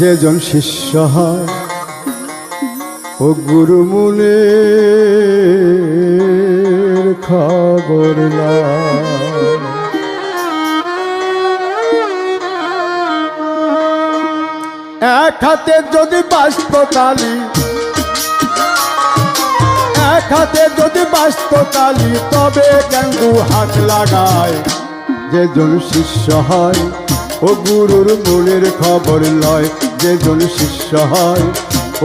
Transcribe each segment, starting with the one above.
যেজন শিষ্য হয়, ও গুরু মুনে খবর। এক হাতে যদি বাস্ত তালি এক হাতে যদি বাস্ত তালি তবে কেন্দু হাত লাগায় যেজন শিষ্য হয়, ও গুরুর মূলের খবর লয় যেজন শিষ্য হয়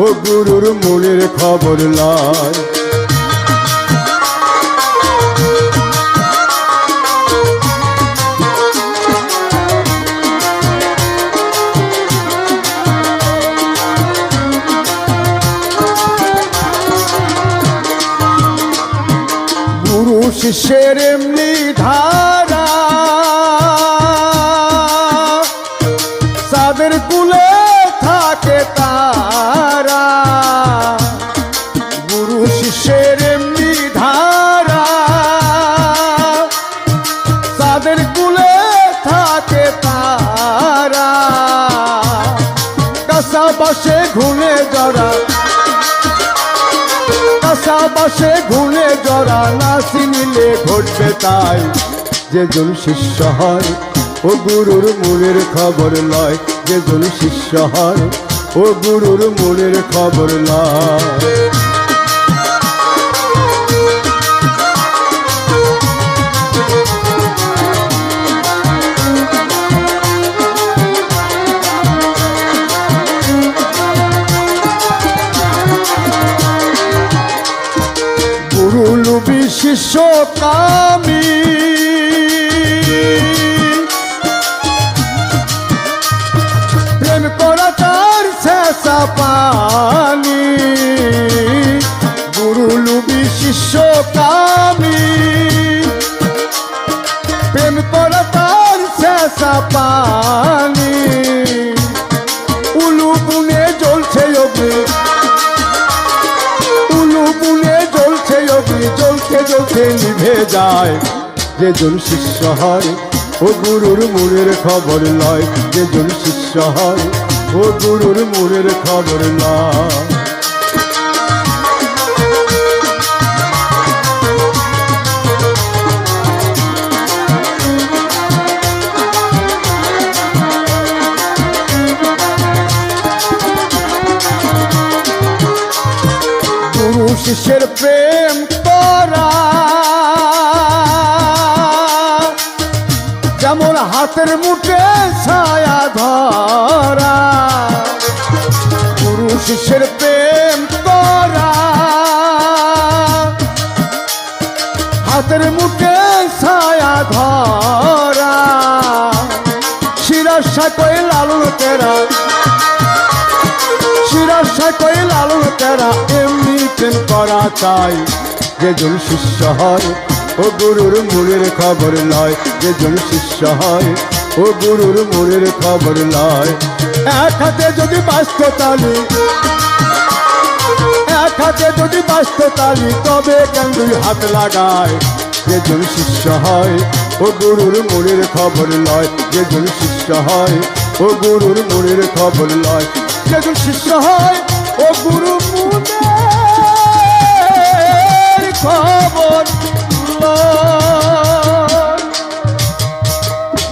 ও গুরুর মূলের খবর লয়। শিষ্যের এমনি ধারা সাদের কুলে থাকে তারা। গুরু শিষ্যের এমনি ধারা। সাদের কুলে থাকে তারা। কাসা বাসে ঘুনে জরা। পাশাপাশে ঘুরে জরা না চিনিলে ঘটবে তাই। যেজন শিষ্য হয়, ও গুরুর মূলের খবর লয়। যেজন শিষ্য হয় ও গুরুর মনের খবর না। শিষ্য কামি পানি, গুরু লুবি শিষ্য কামি প্রেম করা তার শেষা পানি। উলু বুনে জ্বলছে অগ্নি। উলু বুনে জ্বলছে অগ্নি, জ্বলতে জ্বলতে নিভে যায়। যেজন শিষ্য হয়, ও গুরুর মূলের খবর লয়। যে যেজন শিষ্য হয় ও গুরুর মূলের খবর গুরু শিষ্যের প্রেম করা। যেমন হাতের মুঠে ছায়া শিষ্যের প্রেম করা? হাতের মুঠে ছায়া ধরা। শিরাশা কই লালন তেরা শিরাশা কই লালন তেরা এমনি প্রেম করা চাই। যেজন শিষ্য হয়, ও গুরুর মূলের খবর লয়। যেজন শিষ্য হয়, ও গুরুর মূলের খবর লয়। এক হাতে যদি বাস্ত তালি এক হাতে যদি বাস্ত তালি তবে কেন দুই হাত লাগায়? যেজন শিষ্য হয়, ও গুরুর মনের খবর লয়। যেজন শিষ্য হয়, ও গুরুর মনের খবর লয়। যেজন শিষ্য হয়, ও গুরু মূলের